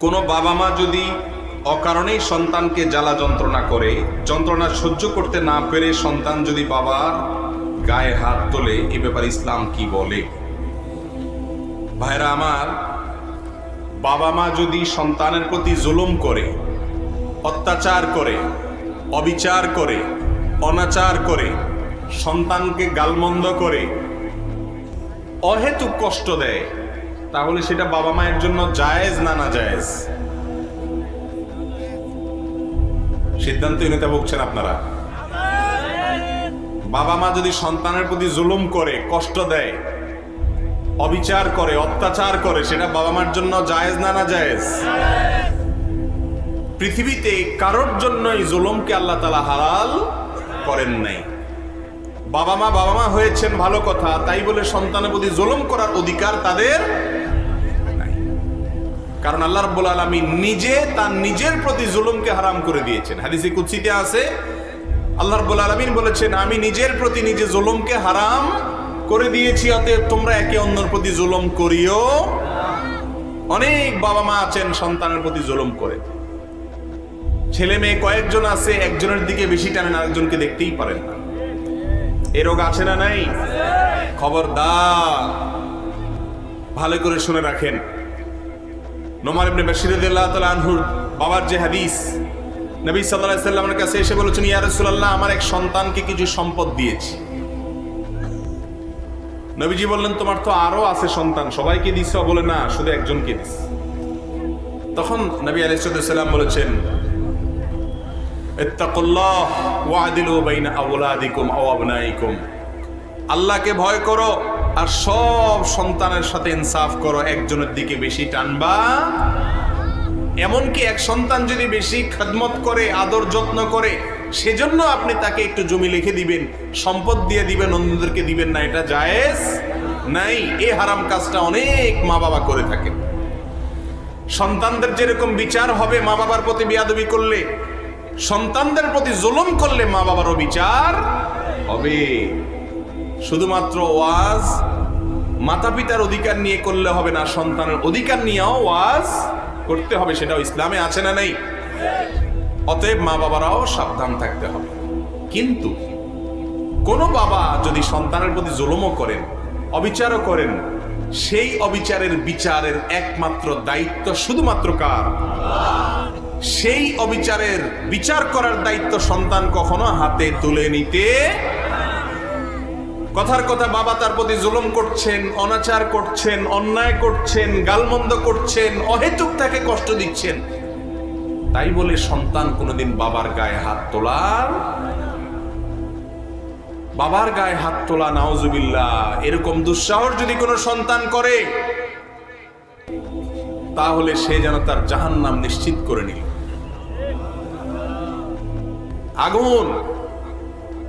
কোনো বাবা মা যদি অকারণেই সন্তানকে জ্বালা যন্ত্রণা করে, যন্ত্রণা সহ্য করতে না পেরে সন্তান যদি বাবার গায়ে হাত তোলে, এ ব্যাপারে ইসলাম কি বলে? ভাইরা আমার, বাবা মা যদি সন্তানের প্রতি জুলুম করে, অত্যাচার করে, অবিচার করে, অনাচার করে, সন্তানকে গালমন্দ করে, অহেতুক কষ্ট দেয় তাহলে সেটা বাবা মায়ের জন্য জায়েজ না না জায়েজ? সিদ্ধান্তহীনতা ভুগছেন আপনারা। বাবা মা যদি সন্তানের প্রতি জুলুম করে, কষ্ট দেয়, অবিচার করে, অত্যাচার করে, সেটা বাবা মার জন্য জায়েজ না না জায়েজ? পৃথিবীতে কারোর জন্যই জুলুমকে আল্লাহ তালা হালাল করেন নাই। বাবা মা বাবা মা হয়েছেন ভালো কথা, তাই বলে সন্তানের প্রতি জুলুম করার অধিকার তাদের কারণ আল্লাহ রাব্বুল আলামিন নিজে তার নিজের প্রতি জুলুমকে হারাম করে দিয়েছেন। হাদিসে কুদসিতে আছে, আল্লাহ রাব্বুল আলামিন বলেছেন, আমি নিজের প্রতি নিজে জুলুমকে হারাম করে দিয়েছি, অতএব তোমরা একে অন্যের প্রতি জুলুম করিও অনেক বাবা মা আছেন, সন্তানের প্রতি জুলুম করে। ছেলে মেয়ে কয়েকজন আছে, একজনের দিকে বেশি টানেন আরেকজনকে দেখতেই পারেন না। এ রোগ আছে না নাই? খবরদার। ভালো করে শুনে রাখেন। নোমার ইবনে বাশির রাদিয়াল্লাহু তাআলা আনহুর বাবার যে হাদিস, নবী সাল্লাল্লাহু আলাইহি সাল্লামের কাছে এসে বলেছেন, ইয়া রাসূলুল্লাহ, আমার এক সন্তানকে কিছু সম্পদ দিয়েছি। নবীজি বললেন, তোমার তো আরও আছে সন্তান, সবাইকে দিছ? বলে, না, শুধু একজনকে দিস তখন নবী আলাইহিস সালাম বলেছেন আল্লাহকে ভয় করো আর সব সন্তানের সাথে ইনসাফ করো, একজনের দিকে বেশি টানবা। এমনকি এক সন্তান যদি বেশি খেদমত করে, আদর যত্ন করে, সেজন্য আপনি তাকে একটু জমি লিখে দিবেন, সম্পদ দিয়ে দিবেন, অন্যদেরকে দিবেন না, এটা জায়েজ নাই। এ হারাম কাজটা অনেক মা বাবা করে থাকেন। সন্তানদের যেরকম বিচার হবে মা বাবার প্রতি বিয়াদবি করলে সন্তানদের প্রতি জুলুম করলে মা বাবারও বিচার হবে। শুধুমাত্র ওয়াজ মাতা পিতার অধিকার নিয়ে করলে হবে না, সন্তানের অধিকার নিয়েও ওয়াজ করতে হবে, সেটাও ইসলামে আছে না নেই। অতএব মা বাবারাও সাবধান থাকতে হবে। কিন্তু কোন বাবা যদি সন্তানের প্রতি জুলুমও করেন, অবিচারও করেন, সেই অবিচারের বিচারের একমাত্র দায়িত্ব শুধুমাত্র কার? সেই অবিচারের বিচার করার দায়িত্ব সন্তান কখনো হাতে তুলে নিতে কথার কথা বাবা তার প্রতি জুলুম করছেন, অনাচার করছেন, অন্যায় করছেন, গালমন্দ করছেন, অহেতুক তাকে কষ্ট দিচ্ছেন। তাই বলে সন্তান কোনোদিন বাবার গায়ে হাত তোলার বাবার গায়ে হাত তোলা, নাওজুবিল্লাহ, এরকম দুঃসাহস যদি কোনো সন্তান করে, তাহলে সে যেন তার জাহান্নাম নিশ্চিত করে নিল। আগুন।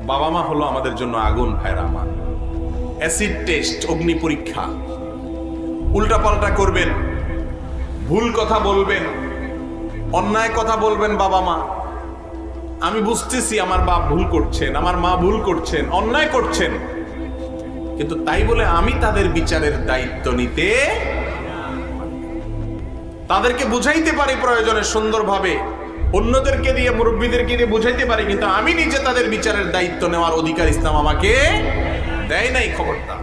বাবা মা হলো আমাদের জন্য আগুন, ভাইরা আমার অ্যাসিড টেস্ট, অগ্নি পরীক্ষা। উল্টাপাল্টা করবেন, ভুল কথা বলবেন, অন্যায় কথা বলবেন বাবা মা। আমি বুঝতেছি আমার বাপ ভুল করছেন, আমার মা ভুল করছেন, অন্যায় করছেন। কিন্তু তাই বলে আমি তাদের বিচারের দায়িত্ব নিতে তাদেরকে বুঝাইতে পারি প্রয়োজনে সুন্দরভাবে। অন্যদেরকে দিয়ে, মুরব্বীদেরকে দিয়ে বুঝাইতে পারি, কিন্তু আমি নিজে তাদের বিচারের দায়িত্ব নেওয়ার অধিকার ইসলাম আমাকে দেয় নাই খবরটা